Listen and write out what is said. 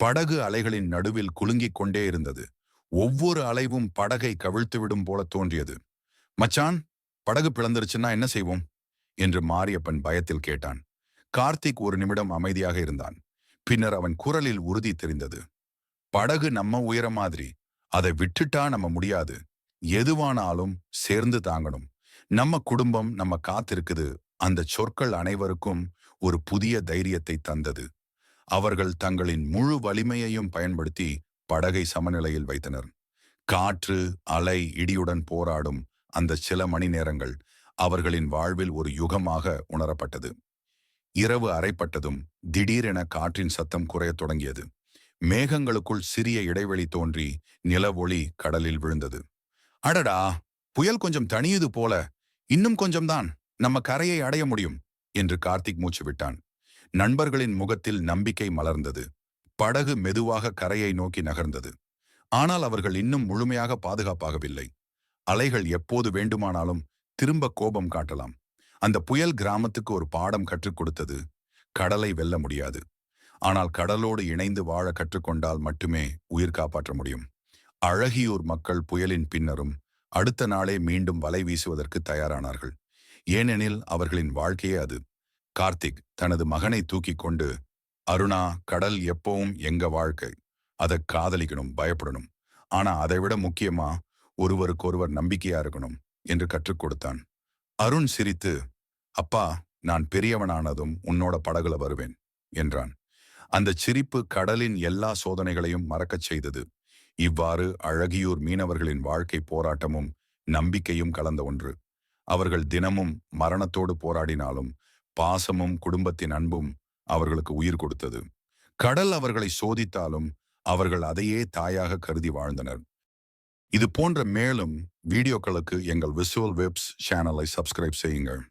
படகு அலைகளின் நடுவில் குலுங்கிக் கொண்டே இருந்தது. ஒவ்வொரு அலைவும் படகை கவிழ்த்துவிடும் போல தோன்றியது. மச்சான் படகு பிளந்துருச்சுன்னா என்ன செய்வோம்? என்று மாரியப்பன் பயத்தில் கேட்டான். கார்த்திக் ஒரு நிமிடம் அமைதியாக இருந்தான். பின்னர் அவன் குரலில் உறுதி தெரிந்தது. படகு நம்ம உயர மாதிரி. அதை விட்டுட்டா நம்ம முடியாது. எதுவானாலும் சேர்ந்து தாங்கணும். நம்ம குடும்பம் நம்ம காத்திருக்குது. அந்த சொற்கள் அனைவருக்கும் ஒரு புதிய தைரியத்தை தந்தது. அவர்கள் தங்களின் முழு வலிமையையும் பயன்படுத்தி படகை சமநிலையில் வைத்தனர். காற்று அலை இடியுடன் போராடும் அந்த சில மணி நேரங்கள் அவர்களின் வாழ்வில் ஒரு யுகமாக உணரப்பட்டது. இரவு அறைப்பட்டதும் திடீரென காற்றின் சத்தம் குறையத் தொடங்கியது. மேகங்களுக்குள் சிறிய இடைவெளி தோன்றி நிலவொளி கடலில் விழுந்தது. அடடா! புயல் கொஞ்சம் தணியுது போல. இன்னும் கொஞ்சம்தான். நம்ம கரையை அடைய முடியும்! என்று கார்த்திக் மூச்சு விட்டான். நண்பர்களின் முகத்தில் நம்பிக்கை மலர்ந்தது. படகு மெதுவாக கரையை நோக்கி நகர்ந்தது. ஆனால் அவர்கள் இன்னும் முழுமையாக பாதுகாப்பாகவில்லை. அலைகள் எப்போது வேண்டுமானாலும் திரும்ப கோபம் காட்டலாம். அந்த புயல் கிராமத்துக்கு ஒரு பாடம் கற்றுக் கொடுத்தது. கடலை வெல்ல முடியாது. ஆனால் கடலோடு இணைந்து வாழ கற்றுக்கொண்டால் மட்டுமே உயிர் காப்பாற்ற முடியும். அழகியூர் மக்கள் புயலின் பின்னரும் அடுத்த நாளே மீண்டும் வலை வீசுவதற்கு தயாரானார்கள். ஏனெனில் அவர்களின் வாழ்க்கையே அது. கார்த்திக் தனது மகனை தூக்கி கொண்டு அருணா கடல் எப்பவும் எங்க வாழ்க்கை? அதை காதலிக்கணும் பயப்படணும். ஆனா அதைவிட முக்கியமா ஒருவருக்கொருவர் நம்பிக்கையா இருக்கணும் என்று கற்றுக் கொடுத்தான். அருண் சிரித்து அப்பா நான் பெரியவனானதும் உன்னோட படகுல வருவேன் என்றான். அந்த சிரிப்பு கடலின் எல்லா சோதனைகளையும் மறக்கச் செய்தது. இவ்வாறு அழகியூர் மீனவர்களின் வாழ்க்கை போராட்டமும் நம்பிக்கையும் கலந்த ஒன்று. அவர்கள் தினமும் மரணத்தோடு போராடினாலும் பாசமும் குடும்பத்தின் அன்பும் அவர்களுக்கு உயிர் கொடுத்தது. கடல் அவர்களை சோதித்தாலும் அவர்கள் அதையே தாயாக கருதி வாழ்ந்தனர். இது போன்ற மேலும் வீடியோக்களுக்கு எங்கள் விசுவல் வெப்ஸ் சேனலை சப்ஸ்கிரைப் செய்யுங்கள்.